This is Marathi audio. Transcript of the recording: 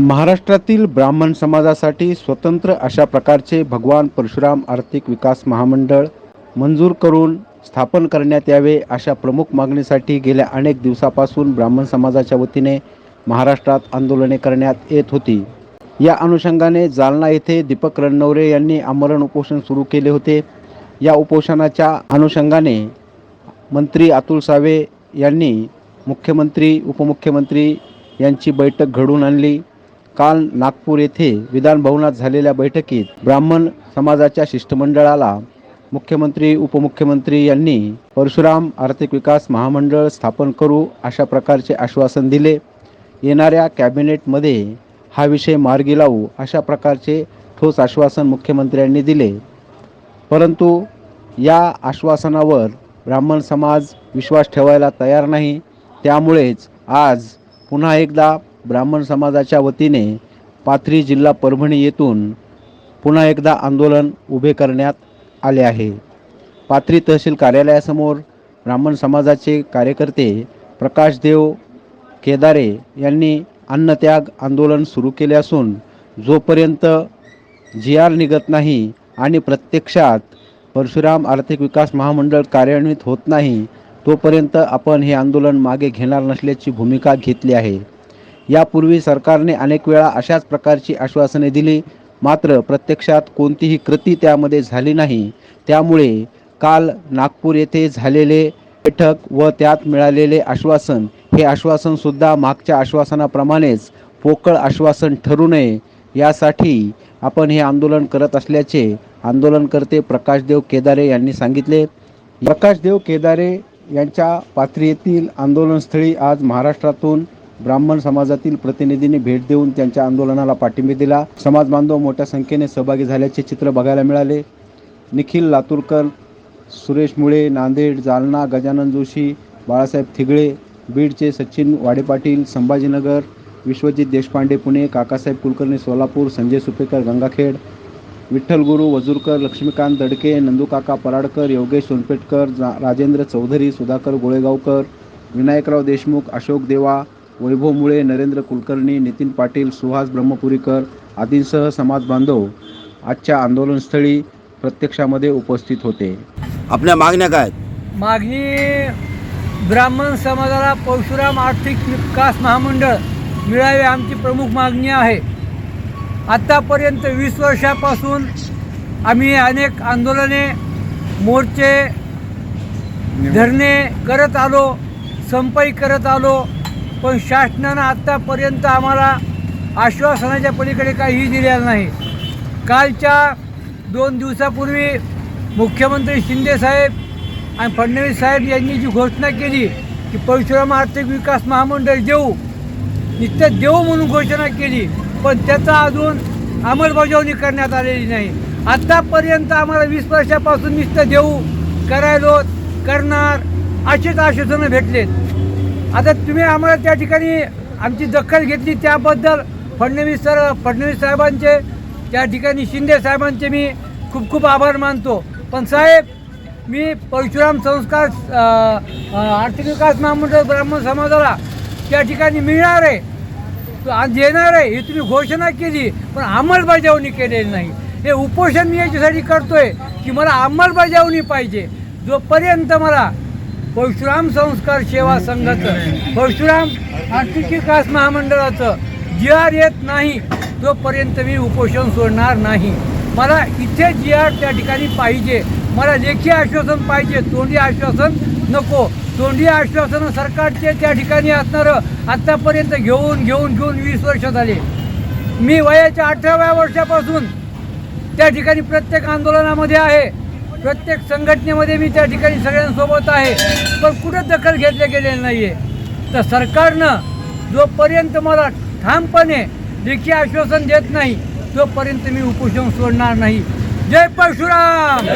महाराष्ट्रातील ब्राह्मण समाजासाठी स्वतंत्र अशा प्रकारचे भगवान परशुराम आर्थिक विकास महामंडळ मंजूर करून स्थापन करण्यात यावे अशा प्रमुख मागणीसाठी गेल्या अनेक दिवसापासून ब्राह्मण समाजाच्या वतीने महाराष्ट्रात आंदोलने करण्यात येत होती. या अनुषंगाने जालना येथे दीपक रणनवरे यांनी आमरण उपोषण सुरू केले होते. या उपोषणाच्या अनुषंगाने मंत्री अतुल सावे यांनी मुख्यमंत्री उपमुख्यमंत्री यांची बैठक घडवून आणली. काल नागपूर येथे विधानभवनात झालेल्या बैठकीत ब्राह्मण समाजाच्या शिष्टमंडळाला मुख्यमंत्री उपमुख्यमंत्री यांनी परशुराम आर्थिक विकास महामंडळ स्थापन करू अशा प्रकारचे आश्वासन दिले. येणाऱ्या कॅबिनेटमध्ये हा विषय मार्गी लावू अशा प्रकारचे ठोस आश्वासन मुख्यमंत्र्यांनी दिले. परंतु या आश्वासनावर ब्राह्मण समाज विश्वास ठेवायला तयार नाही. त्यामुळेच आज पुन्हा एकदा ब्राह्मण समाजाच्या वतीने पाथरी जिल्हा परभणी येथून पुन्हा एकदा आंदोलन उभे करण्यात आले आहे. पाथरी तहसील कार्यालयासमोर ब्राह्मण समाजाचे कार्यकर्ते प्रकाशदेव केदारे यांनी अन्नत्याग आंदोलन सुरू केले असून जोपर्यंत जी आर निघत नाही आणि प्रत्यक्षात परशुराम आर्थिक विकास महामंडळ कार्यान्वित होत नाही तोपर्यंत आपण हे आंदोलन मागे घेणार नसल्याची भूमिका घेतली आहे. यापूर्वी सरकारने अनेक वेळा अशाच प्रकारची आश्वासने दिली. मात्र प्रत्यक्षात कोणतीही कृती त्यामध्ये झाली नाही. त्यामुळे काल नागपूर येथे झालेले बैठक व त्यात मिळालेले आश्वासन हे आश्वासनसुद्धा मागच्या आश्वासनाप्रमाणेच पोकळ आश्वासन ठरू नये यासाठी आपण हे आंदोलन करत असल्याचे आंदोलनकर्ते प्रकाशदेव केदारे यांनी सांगितले. प्रकाशदेव केदारे यांच्या पाथरी येथील आंदोलनस्थळी आज महाराष्ट्रातून ब्राह्मण समाजातील प्रतिनिधींनी भेट देऊन त्यांच्या आंदोलनाला पाठिंबा दिला. समाज बांधव मोठ्या संख्येने सहभागी झाल्याचे चित्र बघायला मिळाले. निखिल लातूरकर सुरेश मुळे नांदेड जालना गजानन जोशी बाळासाहेब थिगळे बीडचे सचिन वाडे पाटील संभाजीनगर विश्वजित देशपांडे पुणे काकासाहेब कुलकर्णी सोलापूर संजय सुपेकर गंगाखेड विठ्ठल गुरु वजूरकर लक्ष्मीकांत दडके नंदूकाका पराडकर योगेश सोनपेटकर जा राजेंद्र चौधरी सुधाकर गोळेगावकर विनायकराव देशमुख अशोक देवा वैभव मुळे नरेंद्र कुलकर्णी नितीन पाटील सुहास ब्रह्मपुरीकर आदींसह समाज बांधव आजच्या आंदोलनस्थळी प्रत्यक्षामध्ये उपस्थित होते. आपल्या मागण्या काय आहेत? मागणी ब्राह्मण समाजाला परशुराम आर्थिक विकास महामंडळ मिळावे आमची प्रमुख मागणी आहे. आत्तापर्यंत वीस वर्षापासून आम्ही अनेक आंदोलने मोर्चे धरणे करत आलो संपही करत आलो. पण शासनानं आत्तापर्यंत आम्हाला आश्वासनाच्या पलीकडे काहीही दिलेलं नाही. कालच्या दोन दिवसापूर्वी मुख्यमंत्री शिंदेसाहेब आणि फडणवीस साहेब यांनी जी घोषणा केली की परशुराम आर्थिक विकास महामंडळ देऊ नुसतं देऊ म्हणून घोषणा केली पण त्याचा अजून अंमलबजावणी करण्यात आलेली नाही. आत्तापर्यंत आम्हाला वीस वर्षापासून नुसतं देऊ करायलो करणार असेच आश्वासनं भेटलेत. आता तुम्ही आम्हाला त्या ठिकाणी आमची दखल घेतली त्याबद्दल फडणवीस सर फडणवीस साहेबांचे त्या ठिकाणी शिंदे साहेबांचे मी खूप खूप आभार मानतो. पण साहेब मी परशुराम संस्कार आर्थिक विकास महामंडळ ब्राह्मण समाजाला त्या ठिकाणी मिळणार आहे तो आज येणार आहे ही तुम्ही घोषणा केली पण अंमलबजावणी केलेली नाही. हे उपोषण मी याच्यासाठी करतोय की मला अंमलबजावणी पाहिजे. जोपर्यंत मला परशुराम संस्कार सेवा संघाचं परशुराम आर्थिक विकास महामंडळाचं जी आर येत नाही तोपर्यंत मी उपोषण सोडणार नाही. मला इथे जी आर त्या ठिकाणी पाहिजे. मला लेखी आश्वासन पाहिजे. तोंडी आश्वासन नको. तोंडी आश्वासनं सरकारचे त्या ठिकाणी असणारं आत्तापर्यंत घेऊन घेऊन घेऊन वीस वर्ष झाले. मी वयाच्या अठराव्या वर्षापासून त्या ठिकाणी प्रत्येक आंदोलनामध्ये आहे. प्रत्येक संघटनेमध्ये मी त्या ठिकाणी सगळ्यांसोबत आहे पण कुठं दखल घेतले गेलेली नाही आहे तर सरकारनं जोपर्यंत मला ठामपणे लेखी आश्वासन देत नाही तोपर्यंत मी उपोषण सोडणार नाही. जय परशुराम!